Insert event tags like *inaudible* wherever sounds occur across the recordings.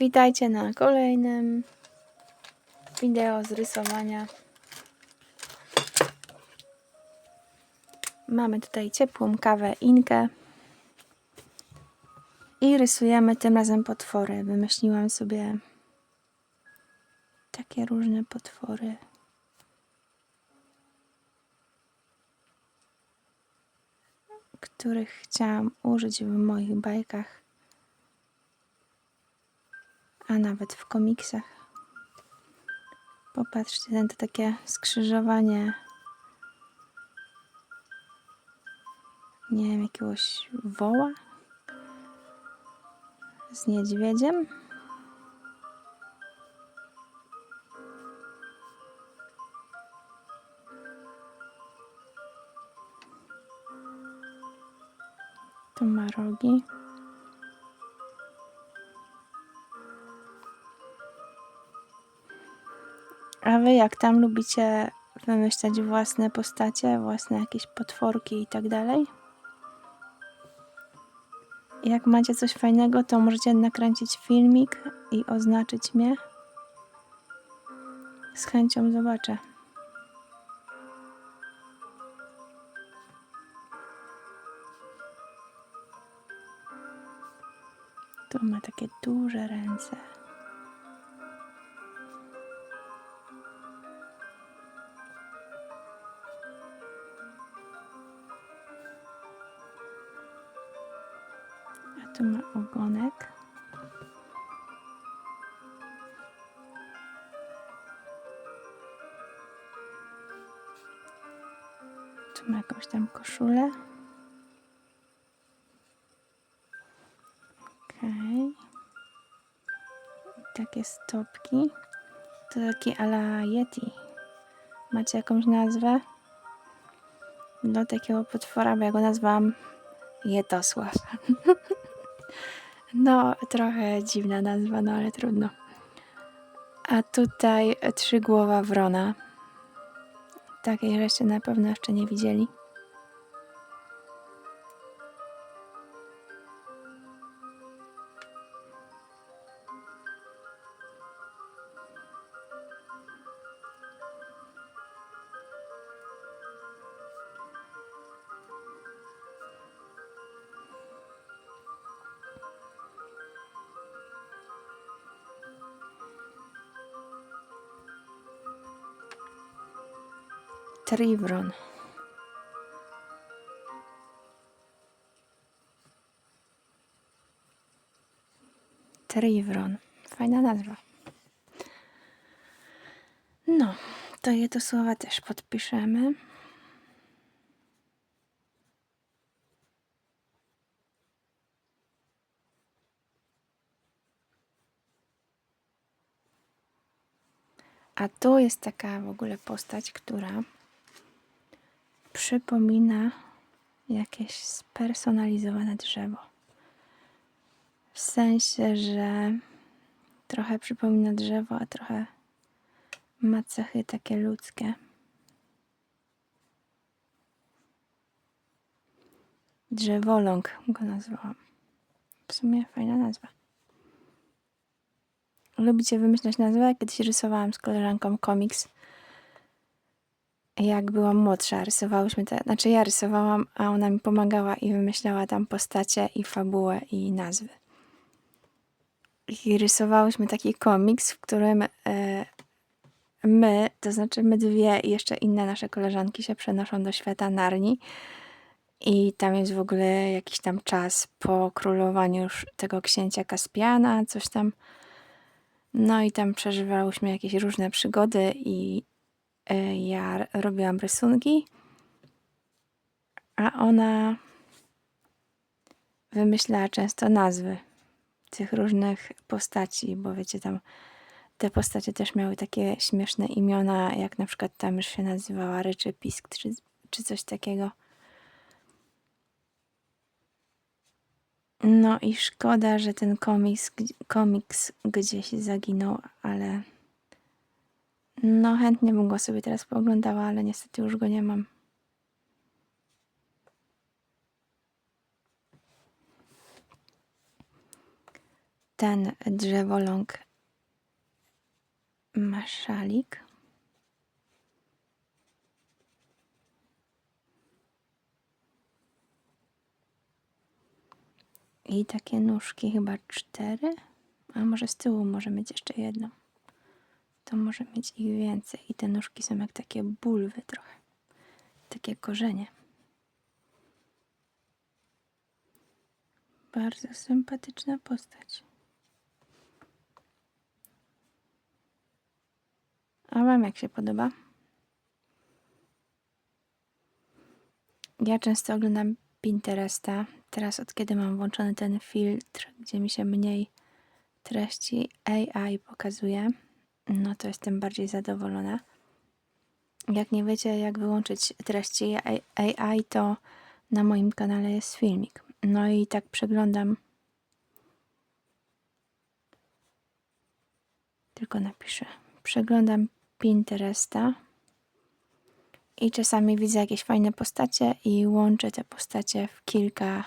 Witajcie na kolejnym wideo z rysowania. Mamy tutaj ciepłą kawę Inkę i rysujemy tym razem potwory. Wymyśliłam sobie takie różne potwory. których chciałam użyć w moich bajkach a nawet w komiksach. Popatrzcie, ten to takie skrzyżowanie. Nie wiem, jakiegoś woła z niedźwiedziem. Tu ma rogi. Wy jak tam lubicie wymyślać własne postacie, własne jakieś potworki i tak dalej? Jak macie coś fajnego, to możecie nakręcić filmik i oznaczyć mnie. Z chęcią zobaczę. Tu ma takie duże ręce. Tu ma ogonek. Tu ma jakąś tam koszulę. Okej. Takie stopki. To taki ala Yeti. Macie jakąś nazwę? Do takiego potwora, bo ja go nazwałam Jetosław. *laughs* No, trochę dziwna nazwa, no ale trudno. A tutaj trzygłowa wrona. Takiej żeście na pewno jeszcze nie widzieli. Trivron. Trivron. Fajna nazwa. No, to je do słowa też podpiszemy. A tu jest taka w ogóle postać, która przypomina jakieś spersonalizowane drzewo. W sensie, że trochę przypomina drzewo, a trochę ma cechy takie ludzkie. Drzewoląg go nazwałam. W sumie fajna nazwa. Lubicie wymyślać nazwę? Kiedyś rysowałam z koleżanką komiks. Jak byłam młodsza, rysowałyśmy te, znaczy ja rysowałam, a ona mi pomagała i wymyślała tam postacie i fabułę i nazwy. I rysowałyśmy taki komiks, w którym e, my, to znaczy my dwie i jeszcze inne nasze koleżanki się przenoszą do świata Narni. I tam jest w ogóle jakiś tam czas po królowaniu już tego księcia Kaspiana, coś tam. No i tam przeżywałyśmy jakieś różne przygody i ja r- robiłam rysunki, a ona wymyślała często nazwy tych różnych postaci, bo wiecie, tam te postacie też miały takie śmieszne imiona, jak na przykład tam już się nazywała Ryczy Pisk czy, czy coś takiego. No i szkoda, że ten komiks, komiks gdzieś zaginął, ale no chętnie bym go sobie teraz pooglądała, ale niestety już go nie mam. ten drzewoląg ma szalik. I takie nóżki, chyba cztery. A może z tyłu może mieć jeszcze jedną. To może mieć ich więcej. I te nóżki są jak takie bulwy trochę. Takie korzenie. Bardzo sympatyczna postać. A wam jak się podoba? Ja często oglądam Pinteresta. Teraz od kiedy mam włączony ten filtr, gdzie mi się mniej treści AI pokazuje, no to jestem bardziej zadowolona. Jak nie wiecie, jak wyłączyć treści AI, to na moim kanale jest filmik. No i tak przeglądam. Tylko napiszę. Przeglądam Pinteresta i czasami widzę jakieś fajne postacie i łączę te postacie w kilka,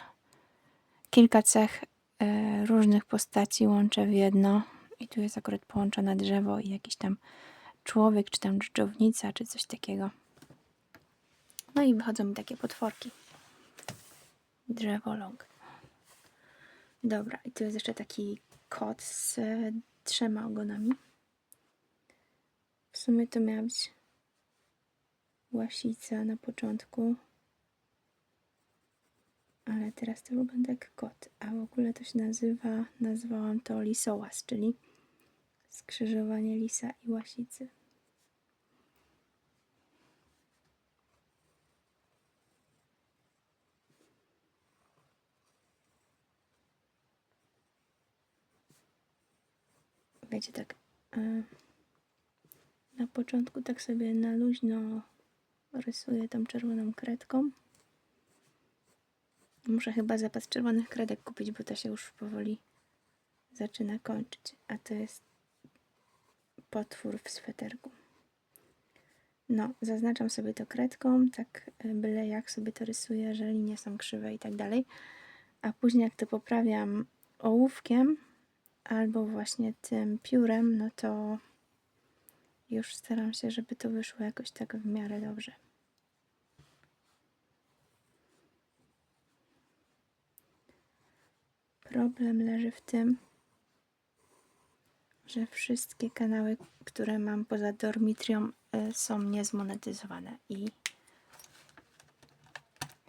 kilka cech e, różnych postaci łączę w jedno. I tu jest akurat połączone drzewo i jakiś tam człowiek, czy tam dżdżownica, czy coś takiego. No i wychodzą mi takie potworki. Drzewoląg. Dobra, i tu jest jeszcze taki kot z e, trzema ogonami. W sumie to miała być łasica na początku. Ale teraz to wygląda jak kot. A w ogóle to się nazywa, nazwałam to lisołas, czyli skrzyżowanie lisa i łasicy. Wiecie, tak e, na początku tak sobie na luźno rysuję tą czerwoną kredką. Muszę chyba zapas czerwonych kredek kupić, bo to się już powoli zaczyna kończyć. A to jest potwór w sweterku. No, zaznaczam sobie to kredką, tak e, byle jak sobie to rysuję, że linie są krzywe i tak dalej. A później jak to poprawiam ołówkiem albo właśnie tym piórem, no to już staram się, żeby to wyszło jakoś tak w miarę dobrze. Problem leży w tym, że wszystkie kanały, które mam poza Dormitrią y, są niezmonetyzowane i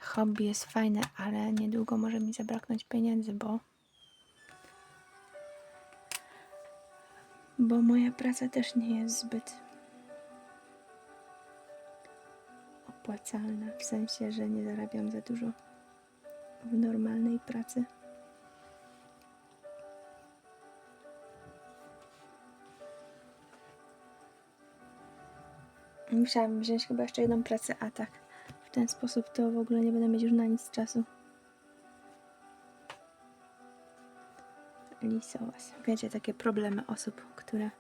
hobby jest fajne, ale niedługo może mi zabraknąć pieniędzy, bo bo moja praca też nie jest zbyt opłacalna, w sensie, że nie zarabiam za dużo w normalnej pracy. Musiałabym wziąć chyba jeszcze jedną pracę, a tak w ten sposób to w ogóle nie będę mieć już na nic czasu. Lisołas. Wiecie, takie problemy osób, które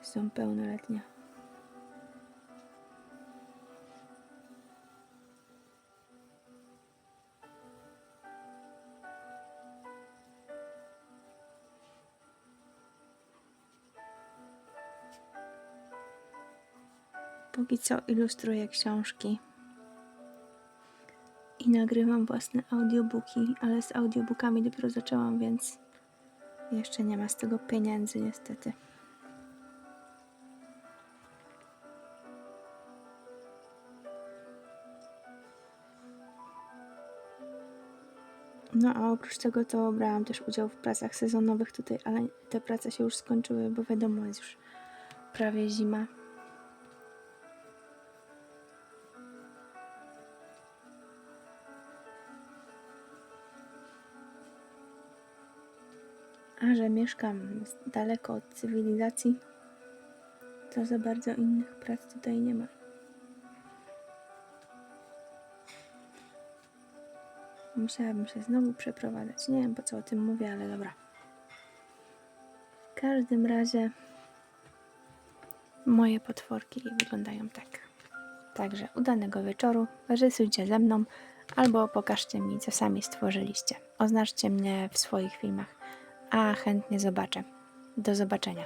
są pełnoletnie. Póki co ilustruję książki i nagrywam własne audiobooki, ale z audiobookami dopiero zaczęłam, więc jeszcze nie ma z tego pieniędzy niestety. No a oprócz tego to brałam też udział w pracach sezonowych tutaj, ale te prace się już skończyły, bo wiadomo, jest już prawie zima. A że mieszkam daleko od cywilizacji, to za bardzo innych prac tutaj nie ma. Musiałabym się znowu przeprowadzać. Nie wiem po co o tym mówię, ale dobra. W każdym razie moje potworki wyglądają tak. Także udanego wieczoru. Rysujcie ze mną, albo pokażcie mi, co sami stworzyliście. Oznaczcie mnie w swoich filmach, a chętnie zobaczę. Do zobaczenia.